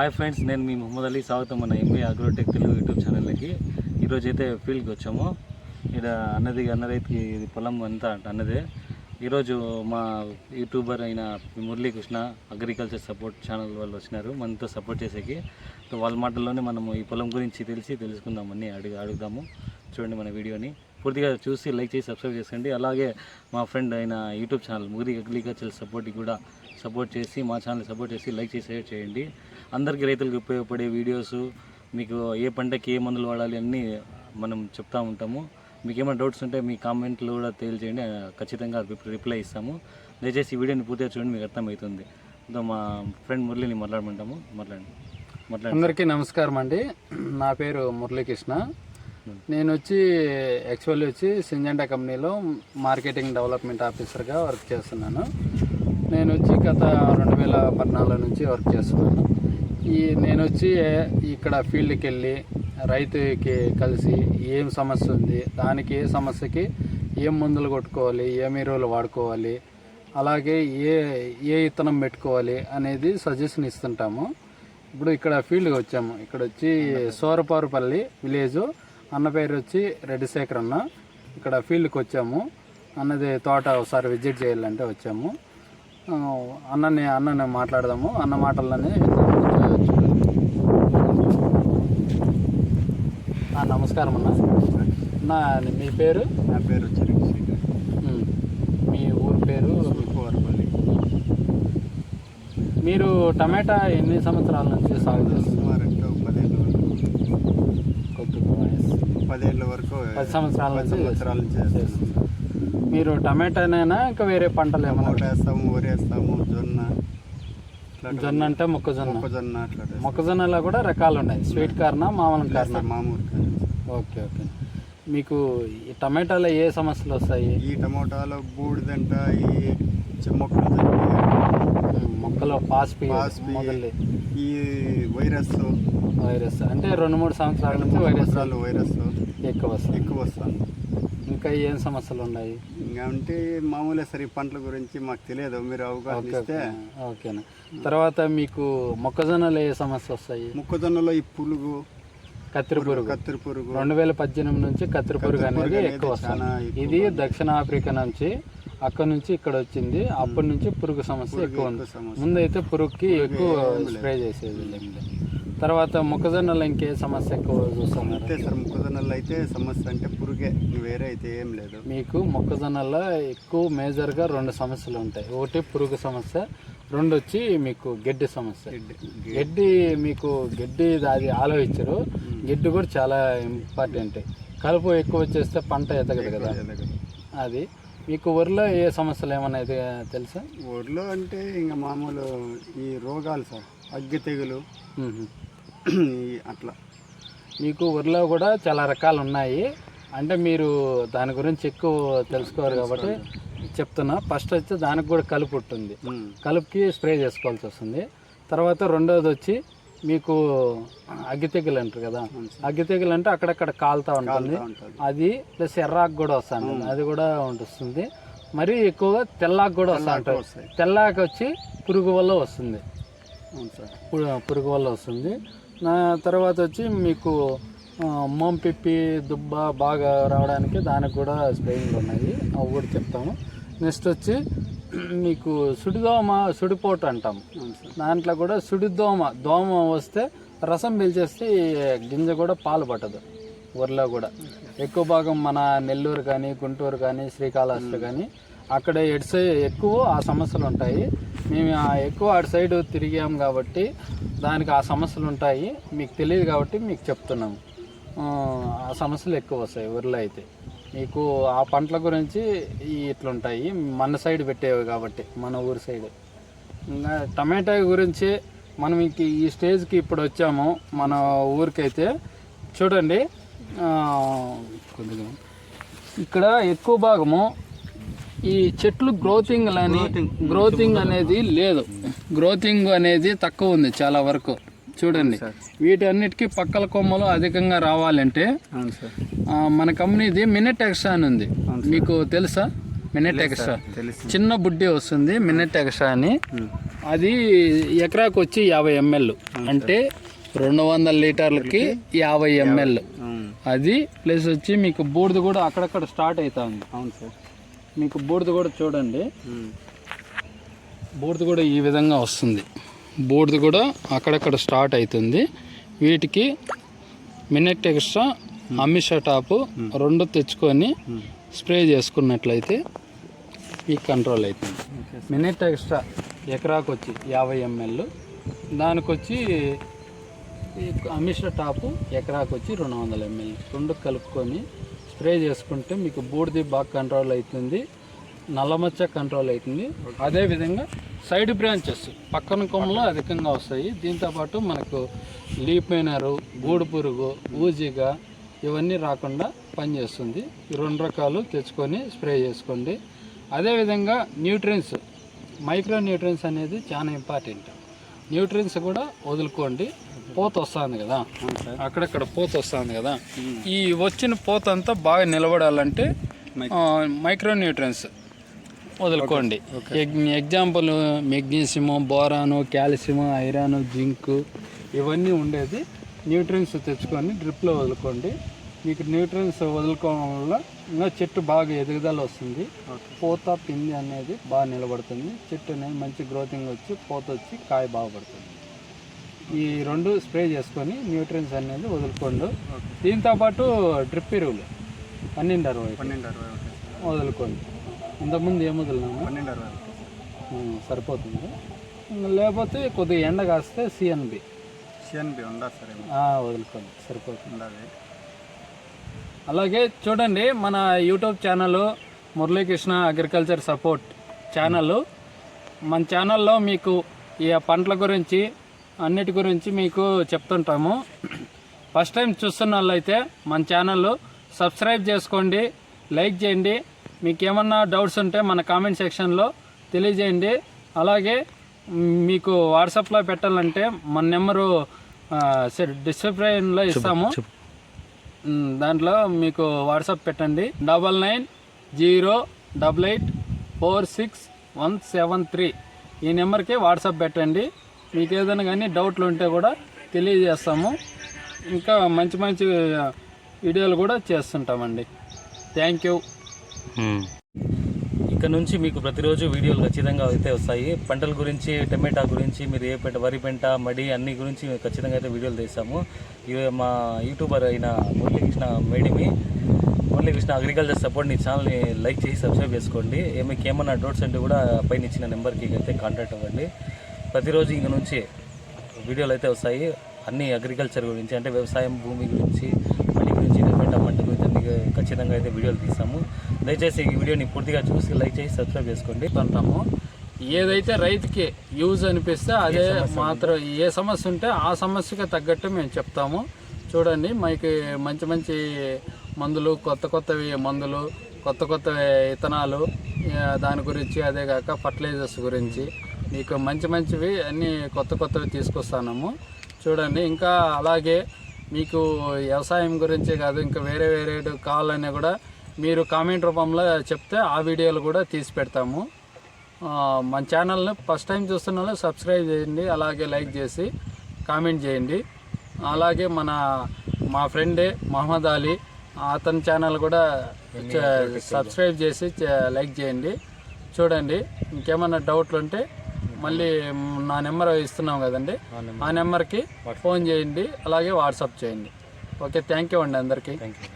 Hi friends నేను మీ మొహమ్మద్ అలీ స్వాగతం మన ఎంబీ అగ్రోటెక్ తెలుగు యూట్యూబ్ ఛానల్కి ఈరోజు అయితే ఫీల్డ్కి వచ్చాము. ఇక్కడ అన్నది అన్నరైతుకి ఇది పొలం అంతా అన్నదే. ఈరోజు మా యూట్యూబర్ అయిన మురళీకృష్ణ అగ్రికల్చర్ సపోర్ట్ ఛానల్ వాళ్ళు వచ్చినారు మనతో సపోర్ట్ చేసేకి. వాళ్ళ మాటల్లోనే మనము ఈ పొలం గురించి తెలిసి తెలుసుకుందామని అడుగు అడుగుదాము. చూడండి మన వీడియోని. పూర్తిగా చూసి లైక్ చేసి సబ్స్క్రైబ్ చేసుకోండి. అలాగే మా ఫ్రెండ్ అయిన యూట్యూబ్ ఛానల్ మురి అగ్రికల్చర్ సపోర్ట్కి కూడా సపోర్ట్ చేసి మా ఛానల్ సపోర్ట్ చేసి లైక్ చేసి షేర్ చేయండి. అందరికీ రైతులకు ఉపయోగపడే వీడియోస్ మీకు ఏ పంటకి ఏ మందులు వాడాలి అన్నీ మనం చెప్తా ఉంటాము. మీకు ఏమైనా డౌట్స్ ఉంటే మీ కామెంట్లు కూడా తెలియజేయండి ఖచ్చితంగా రిప్లై ఇస్తాము. దయచేసి ఈ వీడియోని పూర్తిగా చూడండి మీకు అర్థమవుతుంది. మా ఫ్రెండ్ మురళిని మాట్లాడమంటాము. మాట్లాడండి. మాట్లాడండి. అందరికీ నమస్కారం అండి. నా పేరు మురళీకృష్ణ. నేను వచ్చి యాక్చువల్లీ వచ్చి సింజెండా కంపెనీలో మార్కెటింగ్ డెవలప్మెంట్ ఆఫీసర్గా వర్క్ చేస్తున్నాను. నేను వచ్చి గత రెండు వేల పద్నాలుగు నుంచి వర్క్ చేస్తున్నాను. ఈ నేను వచ్చి ఇక్కడ ఫీల్డ్కి వెళ్ళి రైతుకి కలిసి ఏం సమస్య ఉంది దానికి ఏ సమస్యకి ఏం మందులు కొట్టుకోవాలి ఏం ఎరువులు వాడుకోవాలి అలాగే ఏ ఏ ఇత్తనం పెట్టుకోవాలి అనేది సజెషన్ ఇస్తుంటాము. ఇప్పుడు ఇక్కడ ఫీల్డ్కి వచ్చాము. ఇక్కడ వచ్చి సోరపారుపల్లి విలేజ్. అన్న పేరు వచ్చి రెడ్డిశేఖర్ అన్న ఇక్కడ ఫీల్డ్కి వచ్చాము అన్నది తోట ఒకసారి విజిట్ చేయాలంటే వచ్చాము. అన్నని అన్నని మాట్లాడదాము. అన్న మాటల్లోనే ఆ, నమస్కారం అన్న. నా మీ పేరు? నా పేరు మీ ఊరు పేరు? మీరు టమాటా ఎన్ని సంవత్సరాల నుంచి సాగు చేస్తున్నారు? పదేళ్ళ వరకు. పదేళ్ళ వరకు పది సంవత్సరాల సంవత్సరాల నుంచి చేస్తున్నాం మీరు టమాటానేనా ఇంకా వేరే పంటలు టమోటా వేస్తాము వరి వేస్తాము జొన్న. ఇట్లా జొన్న అంటే మొక్కజొన్న. మొక్కజొన్న అట్లా వేస్తాం. మొక్కజొన్నలో కూడా రకాలు ఉన్నాయి. స్వీట్ కార్న మామూలు కార్న? వేస్తాం మామూలు. Okay okay. మీకు ఈ టమాటాలో ఏ సమస్యలు వస్తాయి? ఈ టమోటాలో బూడిదంట ఈ చి- మొక్కలు మొక్కలో పాస్పి పాస్పి, మొదలు ఈ వైరస్. వైరస్. అంటే రెండు మూడు సంవత్సరాల నుంచి వైరస్ సంవత్సరాలు వైరస్. ఎక్కువ వస్తుంది. ఎక్కువ వస్తుంది. ఇంకా ఏం సమస్యలు ఉన్నాయి? ఇంకా అంటే మామూలే సరే పంటల గురించి మాకు తెలియదు. మీరు అవగాహన ఇస్తే ఓకే. ఓకేనా. తర్వాత మీకు మొక్కజొన్నలో ఏ సమస్య వస్తాయి? మొక్కజొన్నలో ఈ పులుగు కత్తిరి పురుగు. కత్తిరి పురుగు. రెండు వేల పద్దెనిమిది నుంచి కత్తిరి పురుగు అనేది ఎక్కువ వస్తుంది. ఇది దక్షిణ ఆఫ్రికా నుంచి అక్కడ నుంచి ఇక్కడ వచ్చింది. అప్పటి నుంచి పురుగు సమస్య ఎక్కువ ఉంది. ముందైతే పురుగుకి ఎక్కువ స్ప్రే చేసేది. తర్వాత మొక్కజొన్నలో ఇంకే సమస్య ఎక్కువ చూస్తున్నారు. అంతే సార్ మొక్కజొన్నలు అయితే సమస్య అంటే పురుగే వేరే అయితే ఏం లేదు. మీకు మొక్కజొన్నలో ఎక్కువ మేజర్గా రెండు సమస్యలు ఉంటాయి. ఒకటి పురుగు సమస్య రెండు వచ్చి మీకు గడ్డి సమస్య. గడ్డి మీకు గడ్డి అది ఆలోచించరు. గడ్డి కూడా చాలా ఇంపార్టెంట్. కలుపు ఎక్కువ వచ్చేస్తే పంట ఎదగదు కదా. అది మీకు వరిలో ఏ సమస్యలు ఏమన్నా అయితే తెలుసా? ఊర్లో అంటే ఇంకా మామూలు ఈ రోగాలు సార్ అగ్గి తెగులు అట్లా. మీకు వరిలో కూడా చాలా రకాలు ఉన్నాయి అంటే మీరు దాని గురించి ఎక్కువ తెలుసుకోరు కాబట్టి చెప్తున్నా. ఫస్ట్ వచ్చి దానికి కూడా కలుపు ఉంటుంది. కలుపుకి స్ప్రే చేసుకోవాల్సి వస్తుంది. తర్వాత రెండోది వచ్చి మీకు అగ్గి తెగులు అంటారు కదా. అగ్గి తెగులు అంటే అక్కడక్కడ కాలుతా ఉంటుంది. అది ప్లస్ ఎర్రాకు కూడా వస్తా ఉంటుంది అది కూడా ఉంటుంది. మరి ఎక్కువగా తెల్లాకు కూడా వస్తా ఉంటుంది తెల్లాకు వచ్చి పురుగు వల్ల వస్తుంది. పురుగు వల్ల వస్తుంది. నా తర్వాత వచ్చి మీకు మోం మోంపిప్పి దుబ్బ బాగా రావడానికి దానికి కూడా స్ప్రేయింగ్లు ఉన్నాయి. అవి కూడా చెప్తాము. నెక్స్ట్ వచ్చి మీకు సుడిదోమ సుడిపోటు అంటాం. దాంట్లో కూడా సుడిదోమ దోమ వస్తే రసం పీల్చేస్తే గింజ కూడా పాలు పట్టదు ఊర్లో కూడా. ఎక్కువ భాగం మన నెల్లూరు కానీ గుంటూరు కానీ శ్రీకాళహస్తి కానీ అక్కడ ఎటు ఎక్కువ ఆ సమస్యలు ఉంటాయి. మేము ఎక్కువ అటు సైడ్ తిరిగాం కాబట్టి దానికి ఆ సమస్యలు ఉంటాయి. మీకు తెలియదు కాబట్టి మీకు చెప్తున్నాము ఆ, సమస్యలు ఎక్కువ వస్తాయి ఊర్లో అయితే. మీకు ఆ పంటల గురించి ఇట్లుంటాయి. మన సైడ్ పెట్టేవి కాబట్టి మన ఊరి సైడ్. ఇంకా టమాటా గురించి మనం ఇంక ఈ స్టేజ్కి ఇప్పుడు వచ్చాము. మన ఊరికైతే చూడండి. కొద్దిగా. ఇక్కడ ఎక్కువ భాగము ఈ చెట్లు గ్రోతింగ్ అని గ్రోతింగ్ అనేది లేదు. గ్రోతింగ్ అనేది తక్కువ ఉంది చాలా వరకు. చూడండి. వీటన్నిటికీ పక్కల కొమ్మలు అధికంగా రావాలంటే మన కంపెనీది మినెట్ ఎక్స్ట్రా అని ఉంది. మీకు తెలుసా? మినెట్ ఎక్స్ట్రా చిన్న బుడ్డి వస్తుంది మినెట్ ఎక్స్ట్రా అని అది ఎకరాకు వచ్చి యాభై ఎంఎల్. అంటే రెండు వందల లీటర్లకి యాభై ఎంఎల్. అది ప్లస్ వచ్చి మీకు బూడిద కూడా అక్కడక్కడ స్టార్ట్ అవుతుంది అవును సార్. మీకు బూడిద కూడా చూడండి. బూడిద కూడా ఈ విధంగా వస్తుంది. బూడిద కూడా అక్కడక్కడ స్టార్ట్ అవుతుంది. వీటికి మినెట్ ఎక్స్ట్రా అమిషా టాపు రెండు తెచ్చుకొని స్ప్రే చేసుకున్నట్లయితే ఈ కంట్రోల్ అవుతుంది. మినెట్ ఎక్స్ట్రా ఎకరాకు వచ్చి యాభై ఎంఎల్. దానికి వచ్చి అమిషా టాపు ఎకరాకు వచ్చి రెండు వందల ఎంఎల్. రెండు కలుపుకొని స్ప్రే చేసుకుంటే మీకు బూడిది బాగా కంట్రోల్ అవుతుంది నల్లమచ్చ కంట్రోల్ అవుతుంది. అదేవిధంగా సైడ్ బ్రాంచెస్ పక్కన కొమ్మలు అధికంగా వస్తాయి. దీంతోపాటు మనకు లీపైనరు గూడు పురుగు ఊజిగా ఇవన్నీ రాకుండా పనిచేస్తుంది ఈ రెండు రకాలు తెచ్చుకొని స్ప్రే చేసుకోండి. అదేవిధంగా న్యూట్రియన్స్ మైక్రో న్యూట్రియన్స్ అనేది చాలా ఇంపార్టెంట్ న్యూట్రియన్స్ కూడా వదులుకోండి. పోత వస్తుంది కదా. అక్కడక్కడ పోత వస్తుంది కదా. ఈ వచ్చిన పోత అంతా బాగా నిలబడాలంటే మైక్రో న్యూట్రియన్స్ వదులుకోండి. Egg- example magnesium boron calcium iron zinc ఇవన్నీ ఉండేది. న్యూట్రియన్స్ తెచ్చుకొని డ్రిప్లో వదులుకోండి. మీకు న్యూట్రియన్స్ వదులుకోవడం వల్ల ఇంకా చెట్టు బాగా ఎదుగుదల వస్తుంది. పూత పిండి అనేది బాగా నిలబడుతుంది. చెట్టు అనేది మంచి గ్రోతింగ్ వచ్చి పూత వచ్చి కాయ బాగుపడుతుంది. ఈ రెండు స్ప్రే చేసుకొని న్యూట్రియన్స్ అనేది వదులుకోండి. దీంతోపాటు డ్రిప్ ఎరువులు పన్నెండు అరవై. పన్నెండు అరవై. వదులుకోండి. ఇంతకుముందు ఏం వదిలినాము పన్నెండు అరవై సరిపోతుంది. లేకపోతే కొద్దిగా ఎండ కాస్తే సిఎన్బి సిఎన్బి ఉందా సార్ వదులుకోండి. సరిపోతుంది. అలాగే చూడండి మన YouTube channel Muralikrishna agriculture support channel. మన ఛానల్లో మీకు ఈ పంటల గురించి అన్నిటి గురించి మీకు చెప్తుంటాము. ఫస్ట్ టైం చూస్తున్న వాళ్ళైతే మన ఛానల్ సబ్స్క్రైబ్ చేసుకోండి లైక్ చేయండి. మీకు ఏమన్నా డౌట్స్ ఉంటే మన కామెంట్ సెక్షన్లో తెలియజేయండి. అలాగే మీకు వాట్సాప్లో పెట్టాలంటే మన నెంబరు డిస్క్రిప్షన్లో ఇస్తాము. దాంట్లో మీకు వాట్సాప్ పెట్టండి. Double nine zero double eight four six one seven three. ఈ నెంబర్కి వాట్సాప్ పెట్టండి. మీకు ఏదైనా కానీ డౌట్లు ఉంటే కూడా తెలియజేస్తాము. ఇంకా మంచి మంచి వీడియోలు కూడా చేస్తుంటామండి. Thank you. ఇక్కడ నుంచి మీకు ప్రతిరోజు వీడియోలు ఖచ్చితంగా అయితే వస్తాయి. పంటల గురించి టమాటా గురించి మీరు ఏ పంట వరి పంట మడి అన్ని గురించి ఖచ్చితంగా అయితే వీడియోలు తీస్తాము. ఇవి మా యూట్యూబర్ అయిన మురళీకృష్ణ మేడిమి. మురళీకృష్ణ అగ్రికల్చర్ సపోర్ట్ నీ ఛానల్ని లైక్ చేసి సబ్స్క్రైబ్ చేసుకోండి. మీకు ఏమన్నా డౌట్స్ అంటే కూడా పైన ఇచ్చిన నెంబర్కి అయితే కాంటాక్ట్ అవ్వండి. ప్రతిరోజు ఇంక నుంచి వీడియోలు అయితే వస్తాయి. అన్ని అగ్రికల్చర్ గురించి అంటే వ్యవసాయం భూమి గురించి మడి గురించి టమాటా పంట గురించి అన్ని ఖచ్చితంగా అయితే వీడియోలు తీస్తాము. దయచేసి ఈ వీడియోని పూర్తిగా చూసి లైక్ చేసి సబ్స్క్రైబ్ చేసుకోండి. అంటాము ఏదైతే రైతుకి యూజ్ అనిపిస్తే అదే మాత్రం ఏ సమస్య ఉంటే ఆ సమస్యకి తగ్గట్టు మేము చెప్తాము. చూడండి మీకు మంచి మంచి మందులు కొత్త కొత్తవి మందులు కొత్త కొత్త విత్తనాలు ఆ, దాని గురించి అదే కాక ఫర్టిలైజర్స్ గురించి. మీకు మంచి మంచివి అన్నీ కొత్త కొత్తవి తీసుకొస్తున్నాము చూడండి ఇంకా అలాగే మీకు వ్యవసాయం గురించే కాదు ఇంకా వేరే వేరే కావాలన్నా కూడా మీరు కామెంట్ రూపంలో చెప్తే ఆ వీడియోలు కూడా తీసి పెడతాము. మన ఛానల్ని ఫస్ట్ టైం చూస్తున్న వాళ్ళు సబ్స్క్రైబ్ చేయండి అలాగే లైక్ చేసి కామెంట్ చేయండి. అలాగే మన మా ఫ్రెండే మహమ్మద్ అలీ అతని ఛానల్ కూడా సబ్స్క్రైబ్ చేసి లైక్ చేయండి. చూడండి ఇంకేమన్నా డౌట్లు ఉంటే మళ్ళీ నా నెంబర్ ఇస్తున్నాం కదండి. ఆ నెంబర్కి ఫోన్ చేయండి అలాగే వాట్సాప్ చేయండి. ఓకే థ్యాంక్ యూ అండి అందరికీ. Thank you.